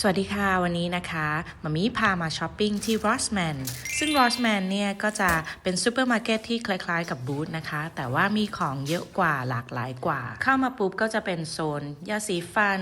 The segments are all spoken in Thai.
สวัสดีค่ะ วันนี้นะคะมามีพามาช้อปปิ้งที่ Rossman ซึ่ง Rossman เนี่ยก็จะเป็นซูเปอร์มาร์เก็ตที่คล้ายๆกับบูธนะคะ แต่ว่ามีของเยอะกว่าหลากหลายกว่า เข้ามาปุ๊บก็จะเป็นโซนยาสีฟัน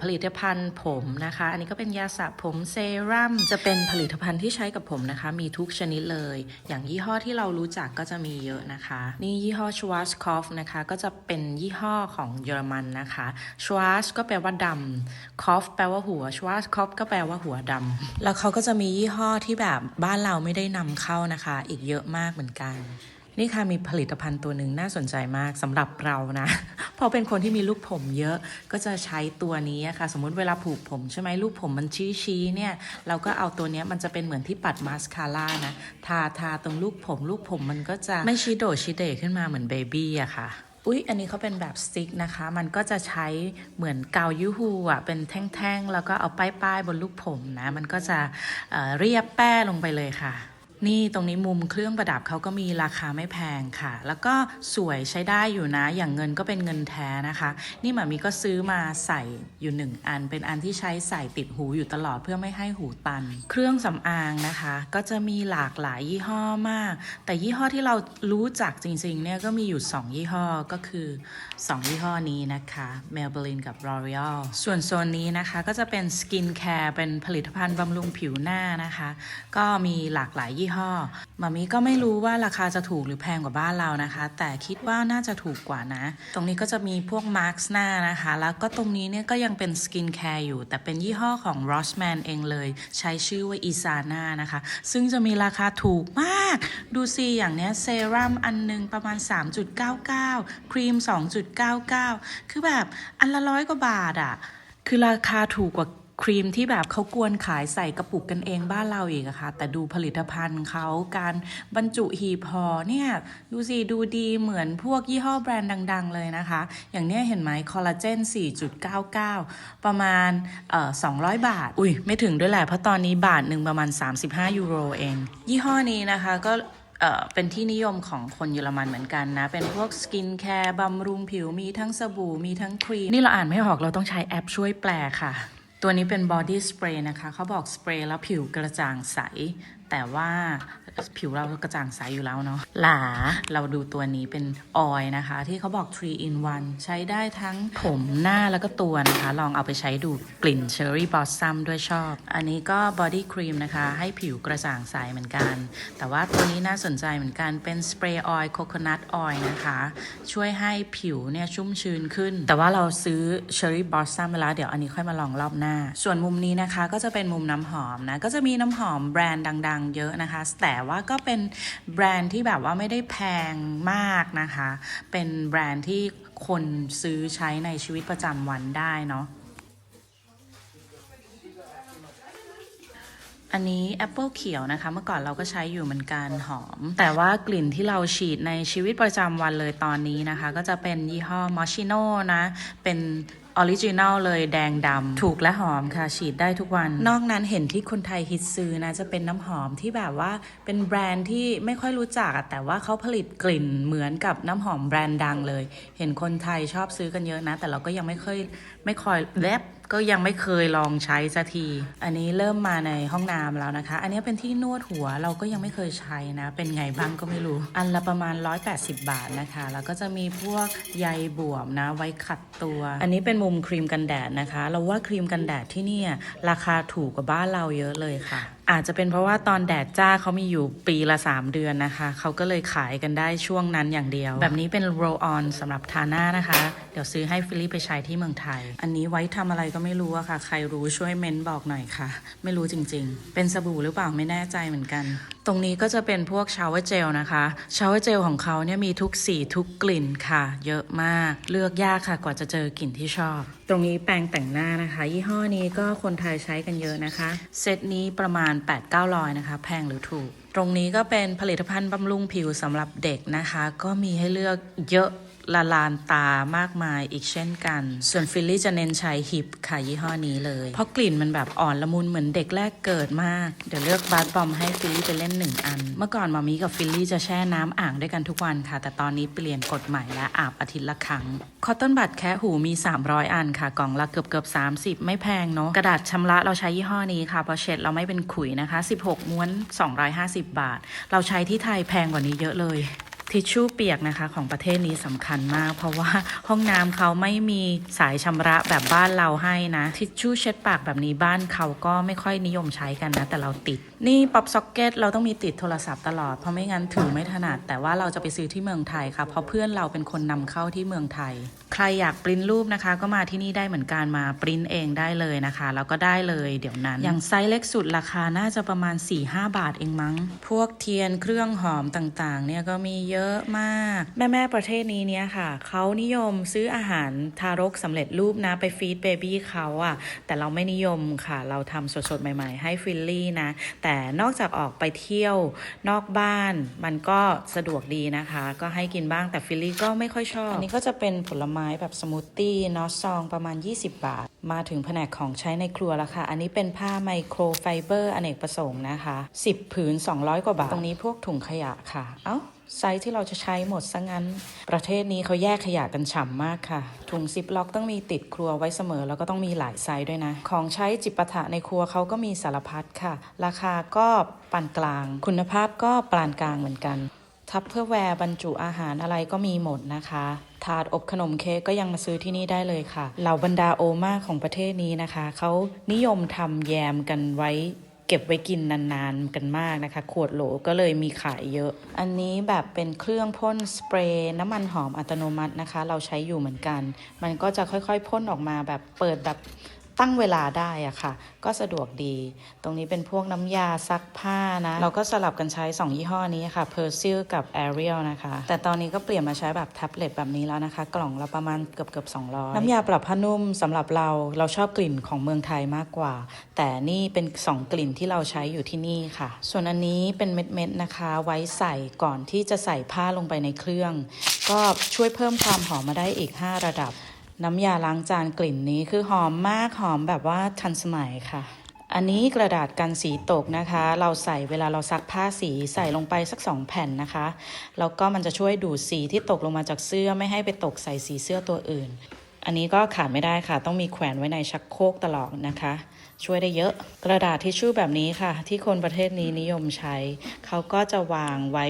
ผลิตภัณฑ์ผมนะคะ อันนี้ก็เป็นยาสระผมเซรั่มจะเป็นผลิตภัณฑ์ที่ใช้กับผมนะคะ มีทุกชนิดเลย อย่างยี่ห้อที่เรารู้จักก็จะมีเยอะนะคะ นี่ยี่ห้อ Schwarzkopf นะคะก็จะเป็นยี่ห้อของเยอรมันนะคะ Schwarz ก็แปลว่าดำ Kopf แปลว่าหัว Schwarzkopf ก็แปลว่าหัวดำแล้วเขาก็จะมียี่ห้อที่แบบบ้านเราไม่ได้นำเข้านะคะ อีกเยอะมากเหมือนกันนี่ค่ะมีผลิตภัณฑ์ตัวหนึ่งน่าสนใจมากสำหรับเรานะ เพราะเป็นคนที่มีลูกผมเยอะก็จะใช้ตัวนี้ค่ะ สมมุติเวลาผูกผมใช่ไหมลูกผมมันชี้ชี้เนี่ย เราก็เอาตัวนี้มันจะเป็นเหมือนที่ปัดมาสคาร่านะ ทาทาตรงลูกผม ลูกผมมันก็จะไม่ชี้โดดชี้เดขึ้นมาเหมือนเบบี้อะค่ะ อุ๊ย อันนี้เขาเป็นแบบสติ๊กนะคะ มันก็จะใช้เหมือนกาวยูฮูอะ เป็นแท่งๆ แล้วก็เอาป้ายๆ บนลูกผมนะ มันก็จะเเรียบแป้ลงไปเลยค่ะ นี่ตรงนี้มุมเครื่องประดับเขาก็มีราคาไม่แพงค่ะ แล้วก็สวยใช้ได้อยู่นะ อย่างเงินก็เป็นเงินแท้นะคะ นี่หมามีก็ซื้อมาใส่อยู่หนึ่งอัน เป็นอันที่ใช้ใส่ติดหูอยู่ตลอดเพื่อไม่ให้หูตัน เครื่องสำอางนะคะ ก็จะมีหลากหลายยี่ห้อมาก แต่ยี่ห้อที่เรารู้จักจริงๆเนี่ยก็มีอยู่ 2 ยี่ห้อก็คือ 2 ยี่ห้อนี้นะคะ Maybelline กับ L'Oreal ส่วนโซนนี้นะคะก็จะเป็นสกินแคร์เป็นผลิตภัณฑ์บำรุงผิวหน้านะคะ ก็มีหลากหลายยี่ห้อมามีก็ไม่รู้ว่าราคาจะถูกหรือแพงกว่าบ้านเรานะคะ แต่คิดว่าน่าจะถูกกว่านะ ตรงนี้ก็จะมีพวกมาร์คหน้านะคะ แล้วก็ตรงนี้เนี่ยก็ยังเป็นสกินแคร์อยู่ แต่เป็นยี่ห้อของ Rossman เองเลย ใช้ชื่อว่า Isana นะคะ ซึ่งจะมีราคาถูกมาก ดูสิอย่างเนี้ยเซรั่มอันหนึงประมาณ 3.99 ครีม 2.99 คือแบบอันละร้อยกว่าบาทอะ่ะคือราคาถูกกว่า ครีมที่แบบเขากวนขายใส่กระปุกกันเองบ้านเราอีกอะค่ะ แต่ดูผลิตภัณฑ์เขาการบรรจุหีบห่อเนี่ย ดูสิ ดูดีเหมือนพวกยี่ห้อแบรนด์ดัง ๆ เลยนะคะ อย่างเนี้ยเห็นไหมคอลลาเจน 4.99 ประมาณเอ่อ200 บาท อุ้ยไม่ถึงด้วยแหละ เพราะตอนนี้บาทหนึ่งประมาณ 35 ยูโรเอง ยี่ห้อนี้นะคะก็เป็นที่นิยมของคนเยอรมันเหมือนกันนะ เป็นพวกสกินแคร์บำรุงผิวมีทั้งสบู่มีทั้งครีม นี่เราอ่านไม่ออกเราต้องใช้แอปช่วยแปลค่ะ ตัวนี้เป็นบอดี้สเปรย์นะคะ เขาบอกสเปรย์แล้วผิวกระจ่างใส แต่ว่า ผิวเรากระจ่างใสอยู่แล้วเนาะหลาเราดูตัวนี้เป็นออยล์นะคะ ที่เขาบอก 3 in 1 ใช้ได้ทั้งผมหน้าแล้วก็ตัวนะคะ ลองเอาไปใช้ดูกลิ่นเชอร์รี่บอสซัมด้วยชอบ อันนี้ก็บอดี้ครีมนะคะ ให้ผิวกระจ่างใสเหมือนกัน แต่ว่าตัวนี้น่าสนใจเหมือนกันเป็นสเปรย์ออยล์โคโคนัทออยล์นะคะ ช่วยให้ผิวเนี่ยชุ่มชื้นขึ้น แต่ว่าเราซื้อเชอร์รี่บอสซัมไปแล้วเดี๋ยวอันนี้ค่อยมาลองรอบหน้า ส่วนมุมนี้นะคะก็จะเป็นมุมน้ำหอมนะก็จะมีน้ำหอมแบรนด์ดัง ๆ เยอะนะคะแต่ว่าก็เป็นแบรนด์ที่แบบว่าไม่ได้แพงมากนะคะ เป็นแบรนด์ที่คนซื้อใช้ในชีวิตประจำวันได้เนาะอันนี้แอปเปิลเขียวนะคะ เมื่อก่อนเราก็ใช้อยู่เหมือนกันหอม แต่ว่ากลิ่นที่เราฉีดในชีวิตประจำวันเลยตอนนี้นะคะ ก็จะเป็นยี่ห้อมอชิโน่นะ เป็นออริจินัลเลยแดงดำถูกและหอมค่ะ ฉีดได้ทุกวัน นอกนั้นเห็นที่คนไทยฮิตซื้อนะ จะเป็นน้ำหอมที่แบบว่าเป็นแบรนด์ที่ไม่ค่อยรู้จักอะแต่ว่าเขาผลิตกลิ่นเหมือนกับน้ำหอมแบรนด์ดังเลย เห็นคนไทยชอบซื้อกันเยอะนะ แต่เราก็ยังไม่เคยไม่คอยแลบก็ยังไม่เคยลองใช้สักที อันนี้เริ่มมาในห้องน้ำแล้วนะคะ อันนี้เป็นที่นวดหัวเราก็ยังไม่เคยใช้นะ เป็นไงบ้างก็ไม่รู้ อันละประมาณ 180 บาทนะคะ แล้วก็จะมีพวกใยบวมนะ ไว้ขัดตัว อันนี้เป็นมุมครีมกันแดดนะคะ เราว่าครีมกันแดดที่นี่ราคาถูกกว่าบ้านเราเยอะเลยค่ะ อาจจะเป็นเพราะว่าตอนแดดจ้าเขามีอยู่ปีละ 3 เดือนนะคะ เขาก็เลยขายกันได้ช่วงนั้นอย่างเดียว แบบนี้เป็น roll on สำหรับทาหน้านะคะ เดี๋ยวซื้อให้ฟิลลี่ไปใช้ที่เมืองไทย อันนี้ไว้ทำอะไรก็ไม่รู้อะค่ะ ใครรู้ช่วยเม้นบอกหน่อยค่ะ ไม่รู้จริง ๆ เป็นสบู่หรือเปล่าไม่แน่ใจเหมือนกัน ตรงนี้ก็จะเป็นพวกชาวเวอร์เจลนะคะชาวเวอร์เจลของเขาเนี่ยมีทุกสีทุกกลิ่นค่ะ เยอะมาก เลือกยากค่ะ กว่าจะเจอกลิ่นที่ชอบ ตรงนี้แปรงแต่งหน้านะคะ ยี่ห้อนี้ก็คนไทยใช้กันเยอะนะคะ เซตนี้ประมาณ8-900นะคะ แพงหรือถูก ตรงนี้ก็เป็นผลิตภัณฑ์บำรุงผิวสำหรับเด็กนะคะ ก็มีให้เลือกเยอะ ละลานตามากมายอีกเช่นกัน ส่วนฟิลลี่จะเน้นใช้ฮิปค่ะยี่ห้อนี้เลย เพราะกลิ่นมันแบบอ่อนละมุนเหมือนเด็กแรกเกิดมาก เดี๋ยวเลือกบาร์บอมให้ฟิลลี่ไปเล่นหนึ่งอัน เมื่อก่อนมามีกับฟิลลี่จะแช่น้ำอ่างด้วยกันทุกวันค่ะ แต่ตอนนี้เปลี่ยนกฎใหม่และอาบอาทิตย์ละครั้ง คอตตอนบัตแคะหูมี 300 อันค่ะ กล่องละเกือบเกือบ 30 ไม่แพงเนาะ กระดาษชำระเราใช้ยี่ห้อนี้ค่ะพราะเช็ดเราไม่เป็นขุยนะคะ 16 ม้วน 250 บาท เราใช้ที่ไทยแพงกว่านี้เยอะเลย ทิชชู่เปียกนะคะของประเทศนี้สำคัญมาก เพราะว่าห้องน้ำเขาไม่มีสายชำระแบบบ้านเราให้นะ ทิชชู่เช็ดปากแบบนี้บ้านเขาก็ไม่ค่อยนิยมใช้กันนะ แต่เราติด นี่ป๊อปซ็อกเก็ตเราต้องมีติดโทรศัพท์ตลอด เพราะไม่งั้นถือไม่ถนัด แต่ว่าเราจะไปซื้อที่เมืองไทยค่ะเพราะเพื่อนเราเป็นคนนำเข้าที่เมืองไทยใครอยากปริ้นรูปนะคะ ก็มาที่นี่ได้เหมือนกันมาปริ้นเองได้เลยนะคะ แล้วก็ได้เลยเดี๋ยวนั้น อย่างไซส์เล็กสุดราคาน่าจะประมาณ 4-5 บาทเองมั้ง พวกเทียนเครื่องหอมต่างๆ เนี่ยก็มีเยอะมาก แม่ๆประเทศนี้เนี่ยค่ะ เขานิยมซื้ออาหารทารกสำเร็จรูปนะไปฟีดเบบี้เขาอะแต่เราไม่นิยมค่ะ เราทำสดๆ ใหม่ ๆ ให้ฟิลลี่นะ แต่นอกจากออกไปเที่ยวนอกบ้านมันก็สะดวกดีนะคะ ก็ให้กินบ้างแต่ฟิลลี่ก็ไม่ค่อยชอบอันนี้ก็จะเป็นผลไม้ม้แบบสมูทตี้นอสซองประมาณ 20 บาท มาถึงแผนกของใช้ในครัวแล้วค่ะ อันนี้เป็นผ้าไมโครไฟเบอร์อเนกประสงค์นะคะ 10 ผืน 200 กว่าบาท ตรงนี้พวกถุงขยะค่ะ เอ้าไซส์ที่เราจะใช้หมดซะงั้น ประเทศนี้เขาแยกขยะกันฉ่ำมากค่ะ ถุงซิปล็อกต้องมีติดครัวไว้เสมอ แล้วก็ต้องมีหลายไซส์ด้วยนะ ของใช้จิปาถะในครัวเขาก็มีสารพัดค่ะ ราคาก็ปานกลาง คุณภาพก็ปานกลางเหมือนกัน ทัพเพื่อแวร์บรรจุอาหารอะไรก็มีหมดนะคะ ถาดอบขนมเค้กก็ยังมาซื้อที่นี่ได้เลยค่ะ เหล่าบรรดาโอมาของประเทศนี้นะคะ เขานิยมทำแยมกันไว้เก็บไว้กินนานๆกันมากนะคะ ขวดโหลก็เลยมีขายเยอะ อันนี้แบบเป็นเครื่องพ่นสเปรย์น้ำมันหอมอัตโนมัตินะคะ เราใช้อยู่เหมือนกัน มันก็จะค่อยๆพ่นออกมาแบบเปิดแบบ ตั้งเวลาได้อะค่ะ ก็สะดวกดี ตรงนี้เป็นพวกน้ำยาซักผ้านะ เราก็สลับกันใช้ 2 ยี่ห้อนี้ค่ะ p e r s i l กับ Ariel นะคะ แต่ตอนนี้ก็เปลี่ยนมาใช้แบบแท็บเล็ตแบบนี้แล้วนะคะ กล่องละประมาณเกือบเกือบ200 น้ำยาปรับผ้านุ่มสำหรับเราเราชอบกลิ่นของเมืองไทยมากกว่า แต่นี่เป็น 2 กลิ่นที่เราใช้อยู่ที่นี่ค่ะ ส่วนอันนี้เป็นเม็ดๆนะคะ ไว้ใส่ก่อนที่จะใส่ผ้าลงไปในเครื่อง ก็ช่วยเพิ่มความหอมมาได้อีก 5 ระดับ น้ำยาล้างจานกลิ่นนี้คือหอมมากหอมแบบว่าทันสมัยค่ะ อันนี้กระดาษกันสีตกนะคะ เราใส่เวลาเราซักผ้าสีใส่ลงไปสักสองแผ่นนะคะ แล้วก็มันจะช่วยดูดสีที่ตกลงมาจากเสื้อไม่ให้ไปตกใส่สีเสื้อตัวอื่น อันนี้ก็ขาดไม่ได้ค่ะ ต้องมีแขวนไว้ในชักโครกตลอดนะคะ ช่วยได้เยอะ กระดาษทิชชู่แบบนี้ค่ะ ที่คนประเทศนี้นิยมใช้ เขาก็จะวางไว้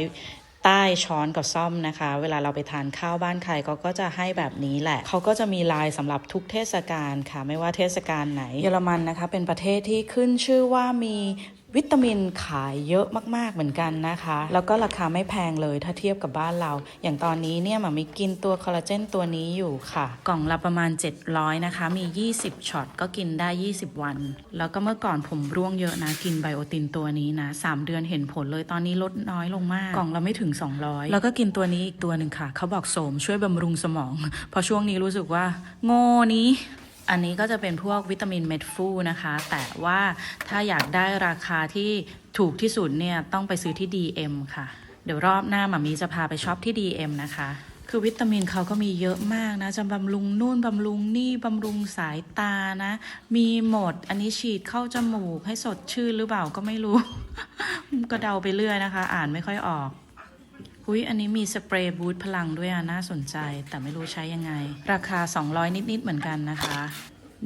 ใต้ช้อนกับซ่อมนะคะ เวลาเราไปทานข้าวบ้านใครเขาก็จะให้แบบนี้แหละ เขาก็จะมีลายสำหรับทุกเทศกาลค่ะ ไม่ว่าเทศกาลไหน เยอรมันนะคะ เป็นประเทศที่ขึ้นชื่อว่ามี วิตามินขายเยอะมาก ๆ เหมือนกันนะคะ แล้วก็ราคาไม่แพงเลยถ้าเทียบกับบ้านเรา อย่างตอนนี้เนี่ยหมามีกินตัวคอลลาเจนตัวนี้อยู่ค่ะ กล่องละประมาณ 700 นะคะ มี 20ช็อตก็กินได้ 20 วัน แล้วก็เมื่อก่อนผมร่วงเยอะนะ กินไบโอตินตัวนี้นะ 3 เดือนเห็นผลเลยตอนนี้ลดน้อยลงมาก กล่องละไม่ถึง 200 แล้วก็กินตัวนี้อีกตัวหนึ่งค่ะ เขาบอกโสมช่วยบำรุงสมอง เพราะช่วงนี้รู้สึกว่า โง่นี้ อันนี้ก็จะเป็นพวกวิตามินเม็ดฟูนะคะ แต่ว่าถ้าอยากได้ราคาที่ถูกที่สุดเนี่ยต้องไปซื้อที่ DM ค่ะ เดี๋ยวรอบหน้าหมามีจะพาไปช็อปที่ DM นะคะ คือวิตามินเขาก็มีเยอะมากนะจะบำรุงนู่นบำรุงนี่บำรุงสายตานะ มีหมด อันนี้ฉีดเข้าจมูกให้สดชื่นหรือเปล่าก็ไม่รู้ ก็เดาไปเรื่อยนะคะ อ่านไม่ค่อยออก อุ้ยอันนี้มีสเปรย์บูสต์พลังด้วยอะน่าสนใจ แต่ไม่รู้ใช้ยังไง ราคา 200 นิด ๆ เหมือนกันนะคะ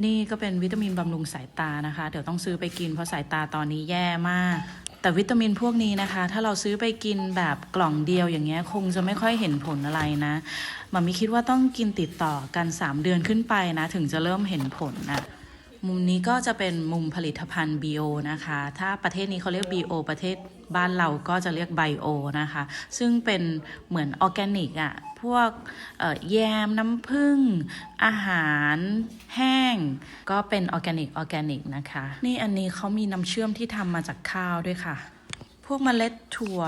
นี่ก็เป็นวิตามินบำรุงสายตานะคะ เดี๋ยวต้องซื้อไปกินเพราะสายตาตอนนี้แย่มาก แต่วิตามินพวกนี้นะคะ ถ้าเราซื้อไปกินแบบกล่องเดียวอย่างเงี้ยคงจะไม่ค่อยเห็นผลอะไรนะมันมีคิดว่าต้องกินติดต่อกัน 3 เดือนขึ้นไปนะ ถึงจะเริ่มเห็นผลนะมุมนี้ก็จะเป็นมุมผลิตภัณฑ์ bio นะคะ ถ้าประเทศนี้เขาเรียก bio ประเทศ บ้านเราก็จะเรียก bio นะคะ ซึ่งเป็นเหมือนออร์แกนิกอะพวกแยมน้ำผึ้งอาหารแห้ง ก็เป็นออร์แกนิกออร์แกนิกนะคะ นี่อันนี้เขามีน้ำเชื่อมที่ทำมาจากข้าวด้วยค่ะ พวกเมล็ดถั่ว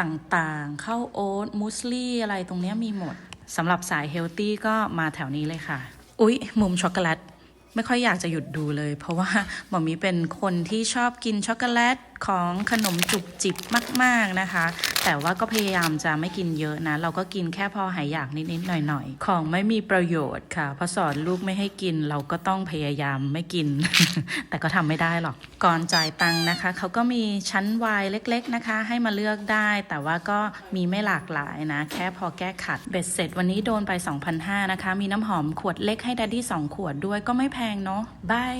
ต่างๆข้าวโอ๊ตมูสลี่อะไรตรงเนี้ยมีหมดสำหรับสายเฮลตี้ก็มาแถวนี้เลยค่ะ อุ๊ย มุมช็อกโกแลตไม่ค่อยอยากจะหยุดดูเลย เพราะว่าหมอมีเป็นคนที่ชอบกินช็อกโกแลต ของขนมจุบจิบมาก ๆนะคะ แต่ว่าก็พยายามจะไม่กินเยอะนะ เราก็กินแค่พอหายอยากนิดๆหน่อยๆ ของไม่มีประโยชน์ค่ะพอสอนลูกไม่ให้กินเราก็ต้องพยายามไม่กิน แต่ก็ทำไม่ได้หรอก ก่อนจ่ายตังค์นะคะเขาก็มีชั้นวายเล็ก ๆนะคะ ให้มาเลือกได้ แต่ว่าก็มีไม่หลากหลายนะ แค่พอแก้ขัดเบ็ดเสร็จวันนี้โดนไป2,500นะคะ มีน้ำหอมขวดเล็กให้ดัดดี้2ขวดด้วยก็ไม่แพงเนาะบาย